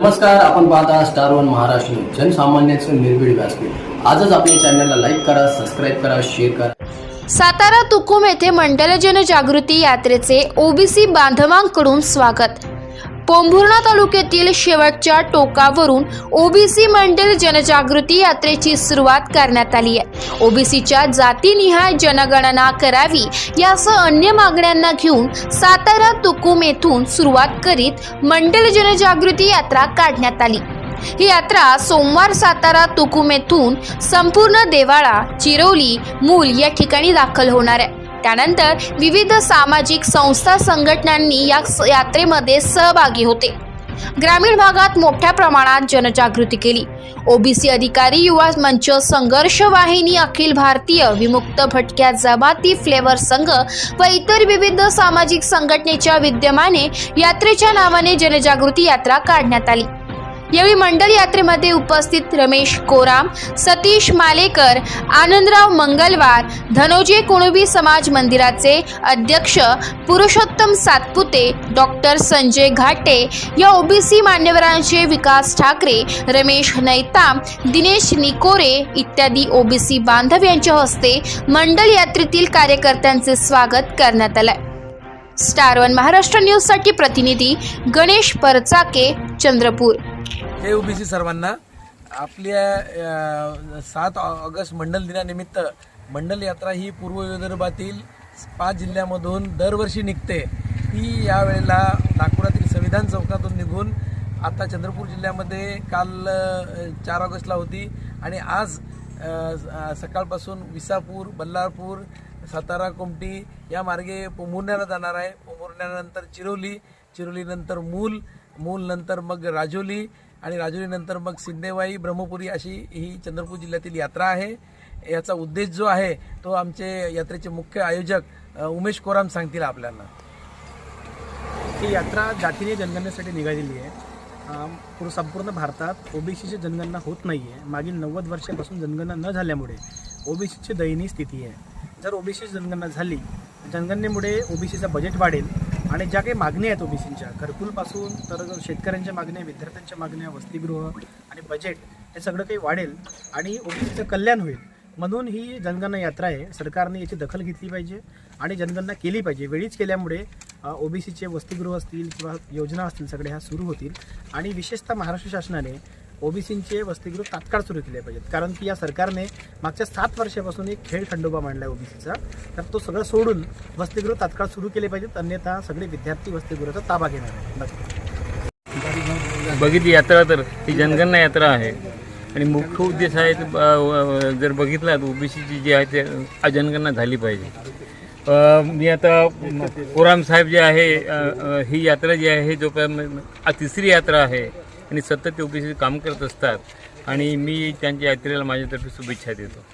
नमस्कार आपण पाहता स्टार वन महाराष्ट्र न्यूज जनसामान्यांचं निर्भीड व्यासपीठ. आजच आपल्या चॅनलला लाईक करा सबस्क्राईब करा शेअर करा. सातारा तुकुम येथे मंडल जनजागृती यात्रेचे ओबीसी बांधवांकडून स्वागत. पोंभुर्णा तालुक्यातील शेवटच्या टोकावरून ओबीसी मंडल जनजागृती यात्रेची सुरुवात करण्यात आली आहे. ओबीसीच्या जातीनिहाय जनगणना करावी यासह अन्य मागण्यांना घेऊन सातारा तुकुम येथून सुरुवात करीत मंडल जनजागृती यात्रा काढण्यात आली. ही यात्रा सोमवार सातारा तुकुम येथून संपूर्ण देवाळा चिरोली मूल या ठिकाणी दाखल होणार आहे. त्यानंतर विविध सामाजिक संस्था संघटनांनी या स- यात्रेमध्ये सहभागी होते. ग्रामीण भागात मोठ्या प्रमाणात जनजागृती केली. ओबीसी अधिकारी युवा मंच संघर्ष वाहिनी अखिल भारतीय विमुक्त भटक्या जमाती फ्लेवर संघ व इतर विविध सामाजिक संघटनेच्या विद्यमाने यात्रेच्या नावाने जनजागृती यात्रा काढण्यात आली. यावेळी मंडल यात्रेमध्ये उपस्थित रमेश कोराम सतीश मालेकर आनंदराव मंगलवार धनोजे कुणबी समाज मंदिराचे अध्यक्ष पुरुषोत्तम सातपुते डॉक्टर संजय घाटे या ओबीसी मान्यवरांचे विकास ठाकरे रमेश नैताम दिनेश निकोरे इत्यादी ओबीसी बांधव यांच्या हस्ते मंडल यात्रेतील कार्यकर्त्यांचे स्वागत करण्यात आलं स्टार वन महाराष्ट्र न्यूजसाठी प्रतिनिधी गणेश परचाके चंद्रपूर. हे ओबीसी सर्वांना. आपल्या सात ऑगस्ट मंडल दिनानिमित्त मंडल यात्रा ही पूर्व विदर्भातील पाच जिल्ह्यामधून दरवर्षी निघते. ती यावेळेला नागपुरातील संविधान चौकातून निघून आता चंद्रपूर जिल्ह्यामध्ये काल चार ऑगस्टला होती. आणि आज सकाळपासून विसापूर बल्लारपूर सातारा कोमटी या मार्गे पोंभुर्ण्याला जाणार आहे. पोंभुर्ण्यानंतर चिरोली चिरोलीनंतर मूल मूल नंतर मग राजोली आणि राजुरीनंतर मग सिंदेवाई ब्रह्मपुरी अशी ही चंद्रपूर जिल्ह्यातील यात्रा आहे. याचा उद्देश जो आहे तो आमचे यात्रेचे मुख्य आयोजक उमेश कोराम सांगतील आपल्याला. ही यात्रा जातीने जनगणनेसाठी निघालेली आहे. पूर्ण संपूर्ण भारतात ओबीसीची जनगणना होत नाही आहे मागील नव्वद वर्षापासून जनगणना न झाल्यामुळे ओबीसीची दयनीय स्थिती आहे. जर ओबीसी जनगणना झाली जनगणनेमुळे ओबीसीचा बजेट वाढेल. आणि ज्या काही मागण्या आहेत ओबीसींच्या घरकुलपासून तर शेतकऱ्यांच्या मागण्या विद्यार्थ्यांच्या मागण्या वसतिगृह आणि बजेट हे सगळं काही वाढेल आणि ओबीसीचं कल्याण होईल म्हणून ही जनगणना यात्रा आहे. सरकारने याची दखल घेतली पाहिजे आणि जनगणना केली पाहिजे. वेळीच केल्यामुळे ओबीसीचे वसतिगृह असतील किंवा योजना असतील सगळ्या ह्या सुरू होतील. आणि विशेषतः महाराष्ट्र शासनाने ओबीसींचे वसतिगृह तात्काळ सुरू केले पाहिजेत. कारण की या सरकारने मागच्या सात वर्षापासून एक खेळ खंडोबा मांडला आहे ओबीसीचा. तर तो सगळं सोडून वसतिगृह तात्काळ सुरू केले पाहिजेत. अन्यथा सगळे विद्यार्थी वसतिगृहाचा ताबा घेणार आहेत. नक्की बघितली यात्रा तर ही जनगणना यात्रा आहे. आणि मुख्य उद्देश आहे जर बघितला तर ओबीसीची जी आहे ते जनगणना झाली पाहिजे. मी आता म- कोराम साहेब जे आहे ही यात्रा जी आहे जो तिसरी यात्रा आहे आणि सतत ते ओबीसी काम करत असतात. आणि मी त्यांच्या यात्रेला माझ्यातर्फे शुभेच्छा देतो.